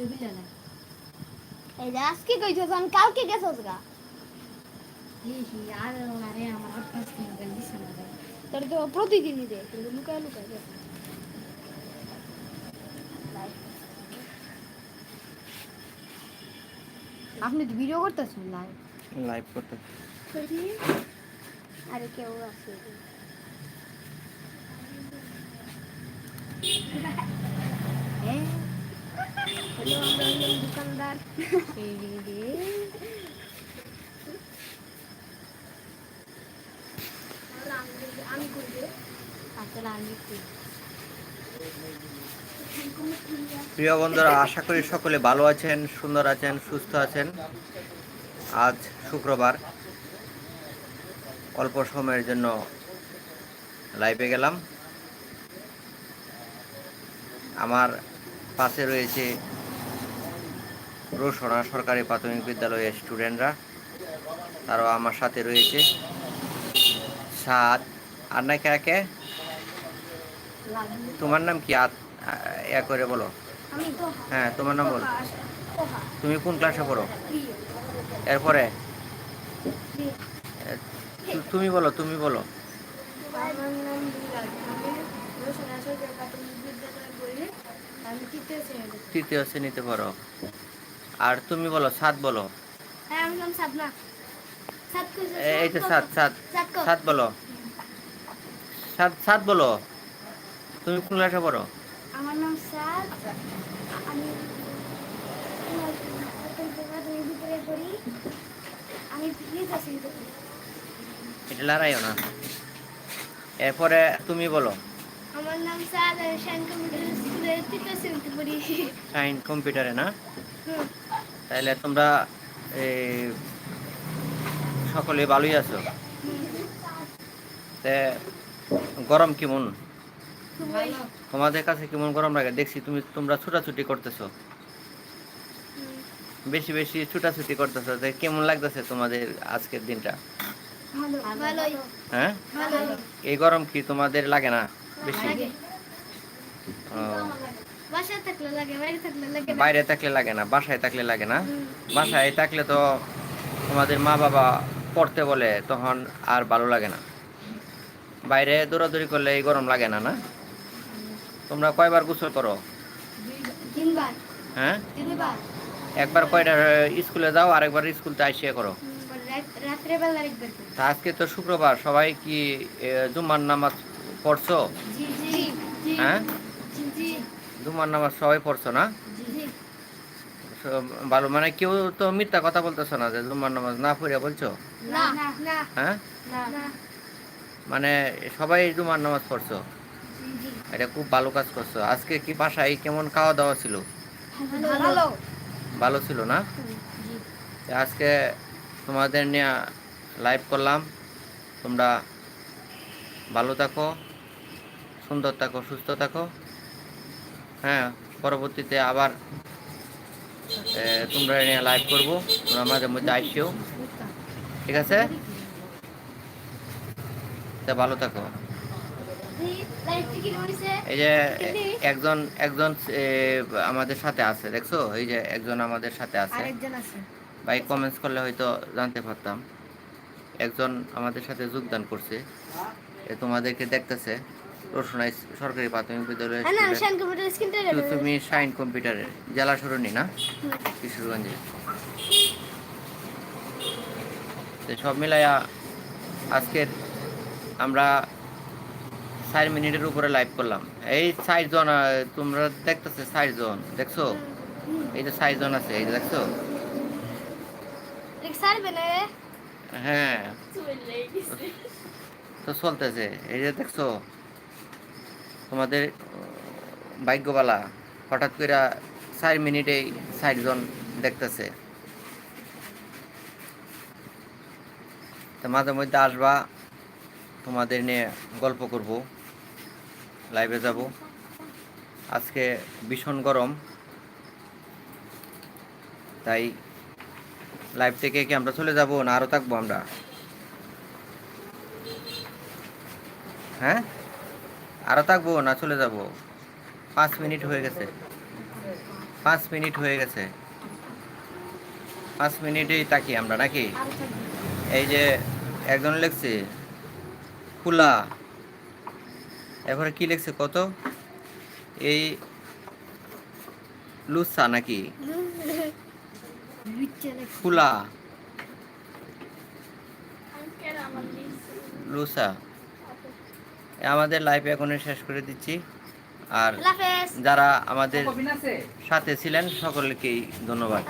টেবিলে না এই যে আজকে কইছস আমি কালকে গেছস গা এই সেই আর আরে আমার আট পাঁচ দিন গেল দিছে না রে। তোর তো প্রতিদিনই দে কিন্তু লুকায় লুকায় দে আপনি তো ভিডিও করতেছেন না লাইভ করতে আরে কেউ আছে হ্যাঁ হ্যালো আমরা হলাম দোকানদার এই রে আমি করব আসলে আমি প্রিয় বন্ধুরা, আশা করি সকলে ভালো আছেন, সুন্দর আছেন, সুস্থ আছেন। আজ শুক্রবার। অল্প সময়ের জন্য লাইভে গেলাম। আমার পাশে রয়েছে রোসনা সরকারি প্রাথমিক বিদ্যালয়ের স্টুডেন্টরা তারাও আমার সাথে রয়েছে। সাত আর না কে কে তোমার নাম কি? ইয়া করে বলো। হ্যাঁ তোমার নাম বলো। তুমি কোন ক্লাসে পড়ো? এরপরে? তুমি বলো তুমি বলো। তৃতীয় শ্রেণীতে পড়ো। আর তুমি বলো সাত বলো। হ্যাঁ সাত সাত সাত সাত বলো। সাত সাত বলো। তুমি কোন ক্লাসে পড়ো? আমার নাম সাদ আমি পড়ি এটা লড়াইও না। এরপরে তুমি বলো। আমার নাম সাদ আমি শান কম্পিউটার স্কুলে তৃতীয় শ্রেণীতে পড়ি। সাইন কম্পিউটারে না? হুম। তাহলে তোমরা সকলে ভালোই আছো? তে গরম কেমন? তোমাদের কাছে কেমন গরম লাগে? দেখছি তুমি তোমরা ছুটাছুটি করতেছো। বেশি বেশি ছুটাছুটি করতেছো কেমন লাগতেছে তোমাদের আজকের দিনটা? হ্যাঁ? এই গরম কি তোমাদের লাগে না? বেশি? বাসায় থাকলে লাগে বাইরে থাকলে লাগে না। বাইরে থাকলে লাগে না বাসায় থাকলে লাগে না। বাসায় থাকলে তো তোমাদের মা বাবা পড়তে বলে তখন আর ভালো লাগে না। বাইরে দৌড়াদৌড়ি করলে এই গরম লাগে না না? তোমরা কয়বার গোসল করো? হ্যাঁ? একবার কয়টা স্কুলে যাও আরেকবার স্কুলতে আসিয়ে করো। আজকে তো শুক্রবার সবাই কি জুম্মার নামাজ পড়ছো? হ্যাঁ? জুম্মার নামাজ সবাই পড়ছো না? সব ভালো মানে কেউ তো মিথ্যা কথা বলতেছো না যে জুম্মার নামাজ না পড়ে বলছো? না না না। হ্যাঁ? মানে সবাই জুম্মার নামাজ পড়ছো? এটা খুব ভালো কাজ করছ। আজকে কি বাসায় কেমন খাওয়া দাওয়া ছিল? ভালো। ভালো ছিল না? আজকে তোমাদের নিয়ে লাইভ করলাম। তোমরা ভালো থাকো সুন্দর থাকো সুস্থ থাকো। হ্যাঁ পরবর্তীতে আবার তোমরা নিয়ে লাইভ করব। তোমরা মাঝে মধ্যে আইসিও ঠিক আছে? তা ভালো থাকো। এই যে একজন একজন আমাদের সাথে আছে দেখছ? এই যে একজন আমাদের সাথে আছে। ভাই কমেন্টস করলে হয়তো জানতে পারতাম। একজন আমাদের সাথে যোগদান করছে। তোমাদেরকে দেখতেছে। রসুনা সরকারি প্রাথমিক বিদ্যালয়ের হ্যাঁ তুমি শাইন কম্পিউটারের জেলা সরণি না? কিশোরগঞ্জে। সব মিলাইয়া আজকের আমরা চার মিনিটের উপরে লাইভ করলাম। এই সাইড জন তোমরা দেখতেছে সাইড জন দেখছ এই যে সাইড জন আছে এই যে দেখছ? হ্যাঁ। তো চলতেছে এই যে দেখছ? তোমাদের ভাগ্যবালা হঠাৎ করে চার মিনিটেই ষাট জন দেখতেছে। তো মাঝে মধ্যে আসবা, তোমাদের নিয়ে গল্প করব লাইভে যাব। আজকে ভীষণ গরম, তাই লাইভ থেকে কি আমরা চলে যাব না আরও থাকব আমরা? হ্যাঁ? আরও থাকব না চলে যাব? পাঁচ মিনিট হয়ে গেছে। পাঁচ মিনিট হয়ে গেছে। পাঁচ মিনিটেই তাকি আমরা নাকি? এই যে একজন লিখছে খোলা এরপরে কি লিখছে কত? এই লুসা নাকি? লিখছে লুসা আমাদের লাইফ এখনই শেষ করে দিচ্ছি। আর যারা আমাদের সাথে ছিলেন সকলকেই ধন্যবাদ।